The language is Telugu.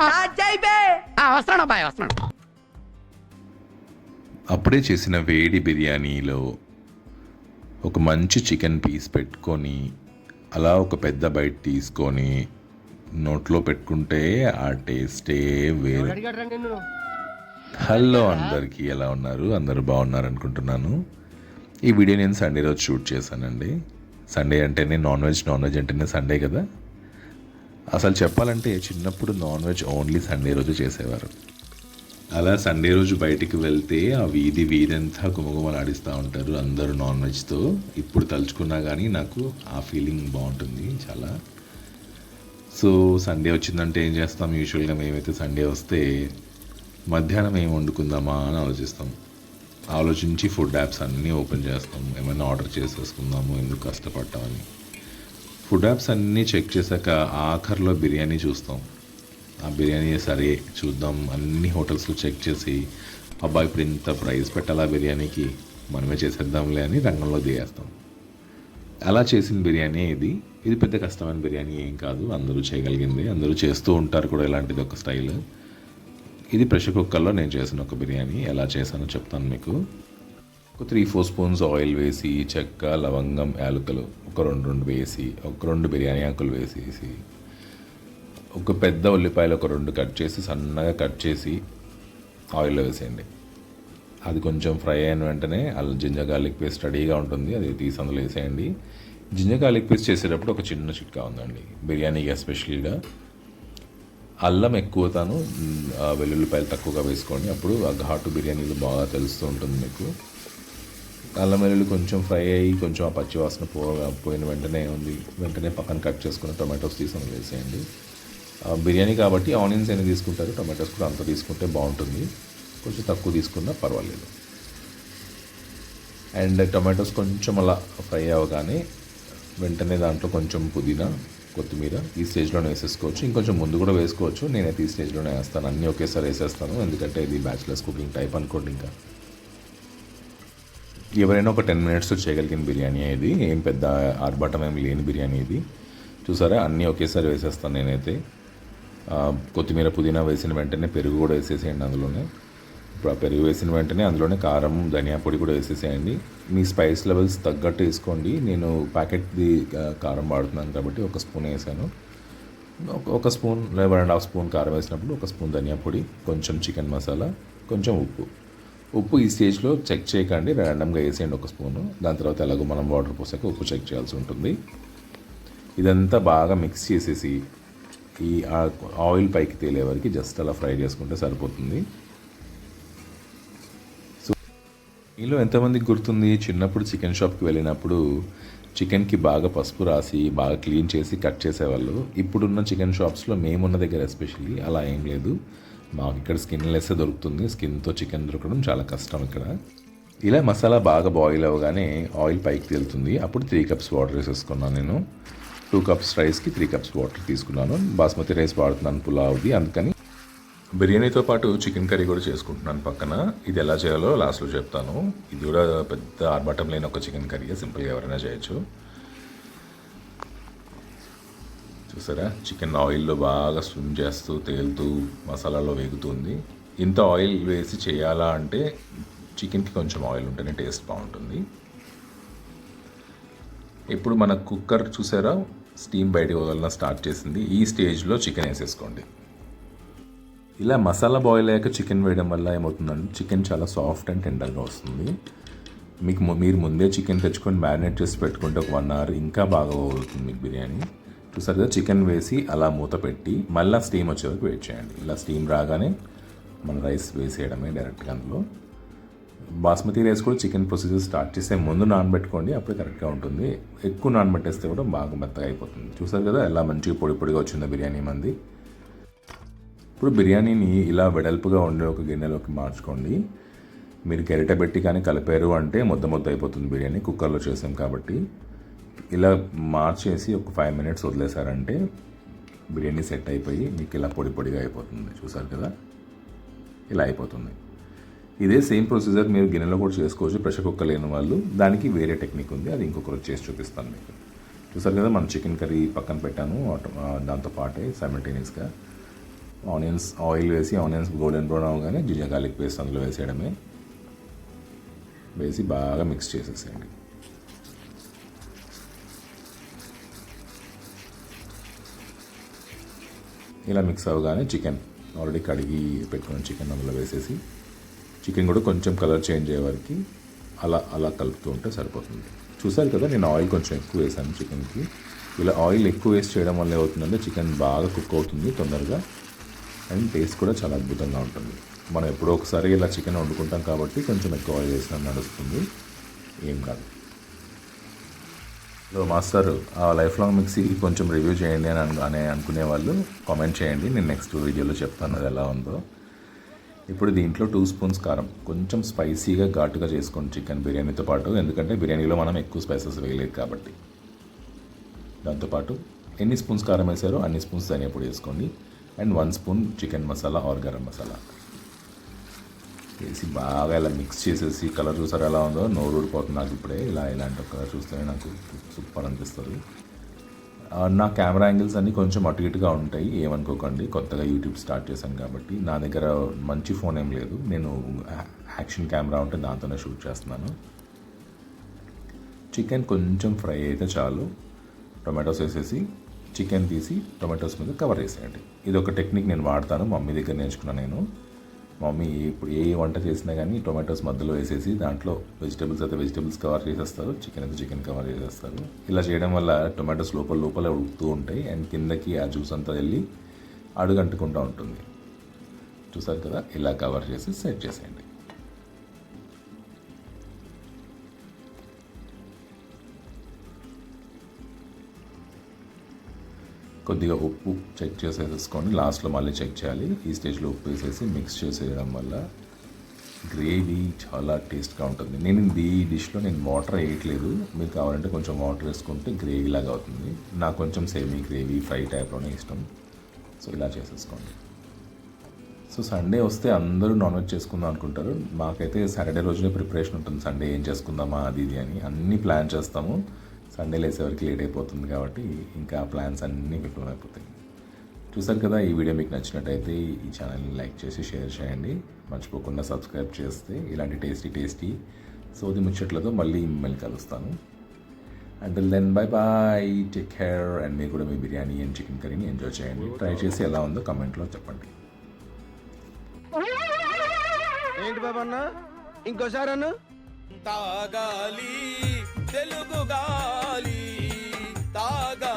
వస్తున్నాడు అబ్బాయి వస్తున్నాడు అప్పుడే చేసిన వేడి బిర్యానీలో ఒక మంచి చికెన్ పీస్ పెట్టుకొని అలా ఒక పెద్ద బైట్ తీసుకొని నోట్లో పెట్టుకుంటే ఆ టేస్టే వేరు. హలో అందరికీ ఎలా ఉన్నారు? అందరూ బాగున్నారు అనుకుంటున్నాను. ఈ వీడియో నేను సండే రోజు షూట్ చేశానండి. సండే అంటేనే నాన్ వెజ్ నాన్ వెజ్ అంటేనే సండే కదా. అసలు చెప్పాలంటే చిన్నప్పుడు నాన్ వెజ్ ఓన్లీ సండే రోజు చేసేవారు. అలా సండే రోజు బయటికి వెళ్తే ఆ వీధి వీధంతా గుమగుమలాడిస్తూ ఉంటారు అందరూ నాన్ వెజ్తో. ఇప్పుడు తలుచుకున్నా కానీ నాకు ఆ ఫీలింగ్ బాగుంటుంది చాలా. సో సండే వచ్చిందంటే ఏం చేస్తాం? యూజువల్గా మేమైతే సండే వస్తే మధ్యాహ్నం ఏం వండుకుందామా అని ఆలోచిస్తాం. ఆలోచించి ఫుడ్ యాప్స్ అన్నీ ఓపెన్ చేస్తాం. ఏమైనా ఆర్డర్ చేసేసుకుందాము ఎందుకు కష్టపడ్డామని. ఫుడ్ యాప్స్ అన్నీ చెక్ చేశాక ఆఖరిలో బిర్యానీ చూస్తాం. ఆ బిర్యానీ సరే చూద్దాం. అన్ని హోటల్స్లో చెక్ చేసి అబ్బా ఇప్పుడు ఇంత ప్రైస్ పెట్టాలా బిర్యానీకి? మనమే చేసేద్దాంలే అని రంగంలో దిగేస్తాం. అలా చేసిన బిర్యానీ ఇది. ఇది పెద్ద కష్టమైన బిర్యానీ ఏం కాదు. అందరూ చేయగలిగింది. అందరూ చేస్తూ ఉంటారు కూడా ఇలాంటిది ఒక స్టైల్ ఇది ప్రెషర్ కుక్కర్లో నేను చేసిన ఒక బిర్యానీ. ఎలా చేశానో చెప్తాను మీకు. ఒక త్రీ ఫోర్ స్పూన్స్ ఆయిల్ వేసి చెక్క లవంగం యాలకులు ఒక రెండు రెండు వేసి ఒక రెండు బిర్యానీ ఆకులు వేసేసి ఒక పెద్ద ఉల్లిపాయలు ఒక రెండు కట్ చేసి సన్నగా కట్ చేసి ఆయిల్లో వేసేయండి. అది కొంచెం ఫ్రై అయిన వెంటనే అలా జింజర్ గార్లిక్ పేస్ట్ రెడీగా ఉంటుంది. అది తీసి అందులో వేసేయండి. జింజర్ గార్లిక్ పేస్ట్ చేసేటప్పుడు ఒక చిన్న చిట్కా ఉందండి. బిర్యానీకి ఎస్పెషల్గా అల్లం ఎక్కువ తాను ఆ వెల్లుల్లిపాయలు తక్కువగా వేసుకోండి. అప్పుడు ఆ ఘాటు బిర్యానీలో బాగా తెలుస్తూ ఉంటుంది మీకు. అల్లం వెల్లుల్లి కొంచెం ఫ్రై అయ్యి కొంచెం ఆ పచ్చి వాసన పో పోయిన వెంటనే ఉంది. వెంటనే పక్కన కట్ చేసుకున్న టొమాటోస్ తీసుకొని వేసేయండి. ఆ, బిర్యానీ కాబట్టి ఆనియన్స్ ఎన్ని తీసుకుంటారు? టొమాటోస్ కూడా అంత తీసుకుంటే బాగుంటుంది. కొంచెం తక్కువ తీసుకున్నా పర్వాలేదు. అండ్ టొమాటోస్ కొంచెం అలా ఫ్రై అవ్వగానే వెంటనే దాంట్లో కొంచెం పుదీనా కొత్తిమీర ఈ స్టేజ్లోనే వేసేసుకోవచ్చు. ఇంకొంచెం ముందు కూడా వేసుకోవచ్చు. నేనైతే ఈ స్టేజ్లోనే వేస్తాను. అన్నీ ఒకేసారి వేసేస్తాను. ఎందుకంటే ఇది బ్యాచిలర్స్ కుకింగ్ టైప్ అనుకోండి ఇంకా. ఎవరైనా ఒక టెన్ మినిట్స్లో చేయగలిగిన బిర్యానీ ఇది. ఏం పెద్ద ఆర్భాటం ఏం లేని బిర్యానీ ఇది. చూసారా? అన్నీ ఒకేసారి వేసేస్తాను నేనైతే. కొత్తిమీర పుదీనా వేసిన వెంటనే పెరుగు కూడా వేసేసేయండి అందులోనే. ఇప్పుడు ఆ పెరుగు వేసిన వెంటనే అందులోనే కారం ధనియా పొడి కూడా వేసేసేయండి. మీ స్పైస్ లెవెల్స్ తగ్గట్టు వేసుకోండి. నేను ప్యాకెట్ది కారం వాడుతున్నాను కాబట్టి ఒక స్పూన్ వేసాను. ఒక- ఒక స్పూన్ లేదా వన్ అండ్ హాఫ్ స్పూన్ కారం వేసినప్పుడు ఒక స్పూన్ ధనియా పొడి కొంచెం చికెన్ మసాలా కొంచెం ఉప్పు. ఉప్పు ఈ స్టేజ్లో చెక్ చేయకండి. ర్యాండమ్గా వేసేయండి ఒక స్పూను. దాని తర్వాత ఎలాగో మనం వాటర్ పోసాక ఉప్పు చెక్ చేయాల్సి ఉంటుంది. ఇదంతా బాగా మిక్స్ చేసేసి ఈ ఆయిల్ పైకి తేలే వరకు జస్ట్ అలా ఫ్రై చేసుకుంటే సరిపోతుంది. సో మీలో ఎంతమందికి గుర్తుంది? చిన్నప్పుడు చికెన్ షాప్కి వెళ్ళినప్పుడు చికెన్కి బాగా పసుపు రాసి బాగా క్లీన్ చేసి కట్ చేసేవాళ్ళు. ఇప్పుడున్న చికెన్ షాప్స్లో మేమున్న దగ్గర ఎస్పెషల్లీ అలా ఏం లేదు. మాకు ఇక్కడ స్కిన్ లెస్ దొరుకుతుంది. స్కిన్తో చికెన్ దొరకడం చాలా కష్టం ఇక్కడ. ఇలా మసాలా బాగా బాయిల్ అవ్వగానే ఆయిల్ పైకి తేలుతుంది. అప్పుడు త్రీ కప్స్ వాటర్ వేసేసుకున్నాను నేను. టూ కప్స్ రైస్కి త్రీ కప్స్ వాటర్ తీసుకున్నాను. బాస్మతి రైస్ వాడుతున్నాను పులావ్ది. అందుకని బిర్యానీతో పాటు చికెన్ కర్రీ కూడా చేసుకుంటున్నాను పక్కన. ఇది ఎలా చేయాలో లాస్ట్లో చెప్తాను. ఇది కూడా పెద్ద ఆర్భాటం లేని ఒక చికెన్ కర్రీ సింపుల్గా ఎవరైనా చేయొచ్చు. చూసారా? చికెన్ ఆయిల్లో బాగా స్విమ్ చేస్తూ తేలుతూ మసాలాలో వేగుతుంది. ఇంత ఆయిల్ వేసి చేయాలా అంటే చికెన్కి కొంచెం ఆయిల్ ఉంటేనే టేస్ట్ బాగుంటుంది. ఇప్పుడు మన కుక్కర్ చూసారా? స్టీమ్ బయటికి వదలడం స్టార్ట్ చేసింది. ఈ స్టేజ్లో చికెన్ వేసేసుకోండి. ఇలా మసాలా బాయిల్ అయ్యాక చికెన్ వేయడం వల్ల ఏమవుతుందంటే చికెన్ చాలా సాఫ్ట్ అండ్ టెండర్గా వస్తుంది. మీకు మీరు ముందే చికెన్ తెచ్చుకొని మ్యారినేట్ చేసి పెట్టుకుంటే ఒక వన్ అవర్ ఇంకా బాగా అవుతుంది మీకు బిర్యానీ. చూసారు కదా చికెన్ వేసి అలా మూత పెట్టి మళ్ళీ స్టీమ్ వచ్చే వరకు వెయిట్ చేయండి. ఇలా స్టీమ్ రాగానే మన రైస్ వేసేయడమే డైరెక్ట్గా అందులో. బాస్మతి రైస్ కూడా చికెన్ ప్రొసీజర్ స్టార్ట్ చేసే ముందు నానబెట్టుకోండి అప్పుడు కరెక్ట్గా ఉంటుంది. ఎక్కువ నానబెట్టేస్తే కూడా బాగా మెత్తగా అయిపోతుంది. చూసారు కదా ఎలా మంచిగా పొడి పొడిగా వచ్చిందో బిర్యానీ మంది. ఇప్పుడు బిర్యానీని ఇలా వెడల్పుగా ఉండే ఒక గిన్నెలోకి మార్చుకోండి. మీరు గరిటె పెట్టి కానీ కలిపారు అంటే ముద్ద ముద్ద అయిపోతుంది బిర్యానీ. కుక్కర్లో చేసాం కాబట్టి. ఇలా మార్చేసి ఒక ఫైవ్ మినిట్స్ వదిలేసారంటే బిర్యానీ సెట్ అయిపోయి మీకు ఇలా పొడి పొడిగా అయిపోతుంది. చూసారు కదా? ఇలా అయిపోతుంది. ఇదే సేమ్ ప్రొసీజర్ మీరు గిన్నెలో కూడా చేసుకోవచ్చు. ప్రెషర్ కుక్కర్ లేని వాళ్ళు దానికి వేరే టెక్నిక్ ఉంది. అది ఇంకొక రోజు చేసి చూపిస్తాను మీకు. చూసారు కదా? మనం చికెన్ కర్రీ పక్కన పెట్టాను. దాంతో పాటే సైమల్టేనియస్గా ఆనియన్స్ ఆయిల్ వేసి ఆనియన్స్ గోల్డెన్ బ్రౌన్ అవగానే జింజర్ గార్లిక్ పేస్ట్ అందులో వేసేయడమే. వేసి బాగా మిక్స్ చేసేసేయండి. ఇలా మిక్స్ అవ్వగానే చికెన్ ఆల్రెడీ కడిగి పెట్టుకున్న చికెన్ అందులో వేసేసి చికెన్ కూడా కొంచెం కలర్ చేంజ్ అయ్యే వరకు అలా అలా కలుపుతూ ఉంటే సరిపోతుంది. చూసారు కదా నేను ఆయిల్ కొంచెం ఎక్కువ వేసాను చికెన్కి ఇలా ఆయిల్ ఎక్కువ వేస్ట్ చేయడం వల్ల ఏమవుతుందంటే చికెన్ బాగా కుక్ అవుతుంది తొందరగా అండ్ టేస్ట్ కూడా చాలా అద్భుతంగా ఉంటుంది. మనం ఎప్పుడో ఒకసారి ఇలా చికెన్ వండుకుంటాం కాబట్టి కొంచెం ఎక్కువ ఆయిల్ వేసినా నడుస్తుంది. ఏం కాదు. So master. ఆ లైఫ్ లాంగ్ మిక్సీ కొంచెం రివ్యూ చేయండి అని అని అనుకునే వాళ్ళు కామెంట్ చేయండి. నేను నెక్స్ట్ వీడియోలో చెప్తాను అది ఎలా ఉందో. ఇప్పుడు దీంట్లో టూ స్పూన్స్ కారం. కొంచెం స్పైసీగా ఘాటుగా చేసుకోండి చికెన్ బిర్యానీతో పాటు. ఎందుకంటే బిర్యానీలో మనం ఎక్కువ స్పైసెస్ వేయలేదు కాబట్టి. దాంతోపాటు ఎన్ని స్పూన్స్ కారం వేసారో అన్ని స్పూన్స్ ధనియా పొడి వేసుకోండి. And one spoon chicken masala or garam masala వేసి బాగా ఇలా మిక్స్ చేసేసి కలర్ చూసారు ఎలా ఉందో? నోరు ఊడిపోతుంది నాకు ఇప్పుడే. ఇలా ఇలాంటి కలర్ చూస్తేనే నాకు సూపర్ అనిపిస్తుంది. నా కెమెరా యాంగిల్స్ అన్నీ కొంచెం అటు ఇటుగా ఉంటాయి. ఏమనుకోకండి. కొత్తగా యూట్యూబ్ స్టార్ట్ చేశాను కాబట్టి. నా దగ్గర మంచి ఫోన్ ఏం లేదు. నేను యాక్షన్ కెమెరా ఉంటే దాంతోనే షూట్ చేస్తున్నాను. చికెన్ కొంచెం ఫ్రై అయితే చాలు. టొమాటోస్ వేసేసి చికెన్ తీసి టొమాటోస్ మీద కవర్ వేసేయండి ఇది ఒక టెక్నిక్ నేను వాడతాను. మమ్మీ దగ్గర నేర్చుకున్నాను నేను. మమ్మీ ఇప్పుడు ఏ వంట చేసినా కానీ టొమాటోస్ మధ్యలో వేసేసి దాంట్లో వెజిటేబుల్స్ అయితే వెజిటేబుల్స్ కవర్ చేసేస్తారు. చికెన్ అయితే చికెన్ కవర్ చేసేస్తారు. ఇలా చేయడం వల్ల టొమాటోస్ లోపల లోపల ఉడుకుతూ ఉంటాయి. అండ్ కిందకి ఆ జ్యూస్ అంతా వెళ్ళి అడుగంటుకుంటూ ఉంటుంది. చూసారు కదా? ఇలా కవర్ చేసి సెట్ చేసేయండి. కొద్దిగా ఉప్పు చెక్ చేసేసుకొని లాస్ట్లో మళ్ళీ చెక్ చేయాలి. ఈ స్టేజ్లో ఉప్పు వేసేసి మిక్స్ చేసేయడం వల్ల గ్రేవీ చాలా టేస్ట్గా ఉంటుంది. నేను ఈ డిష్లో నేను వాటర్ వేయట్లేదు. మీరు కావాలంటే కొంచెం వాటర్ వేసుకుంటే గ్రేవీ లాగా అవుతుంది. నాకు కొంచెం సేమీ గ్రేవీ ఫ్రై టైప్లోనే ఇష్టం. సో ఇలా చేసేసుకోండి. సో సండే వస్తే అందరూ నాన్ వెజ్ చేసుకుందాం అనుకుంటారు. మాకైతే సాటర్డే రోజునే ప్రిపరేషన్ ఉంటుంది. సండే ఏం చేసుకుందామా అది ఇది అని అన్నీ ప్లాన్ చేస్తాము. సండే లేసేవరకు లేట్ అయిపోతుంది కాబట్టి ఇంకా ప్లాన్స్ అన్నీ విఫలమైపోతాయి చూసారు కదా ఈ వీడియో మీకు నచ్చినట్టయితే ఈ ఛానల్ని లైక్ చేసి షేర్ చేయండి. మర్చిపోకుండా సబ్స్క్రైబ్ చేస్తే ఇలాంటి టేస్టీ టేస్టీ సోది ముచ్చట్లతో మళ్ళీ మిమ్మల్ని కలుస్తాను. Until then bye bye take care and మీరు కూడా మీ బిర్యానీ అండ్ చికెన్ కర్రీని ఎంజాయ్ చేయండి. ట్రై చేసి ఎలా ఉందో కమెంట్లో చెప్పండి. ఏంటి బాబు అన్న? ఇంకోసారి అన్న? తాగాలి. తెలుగు గాలి తాగా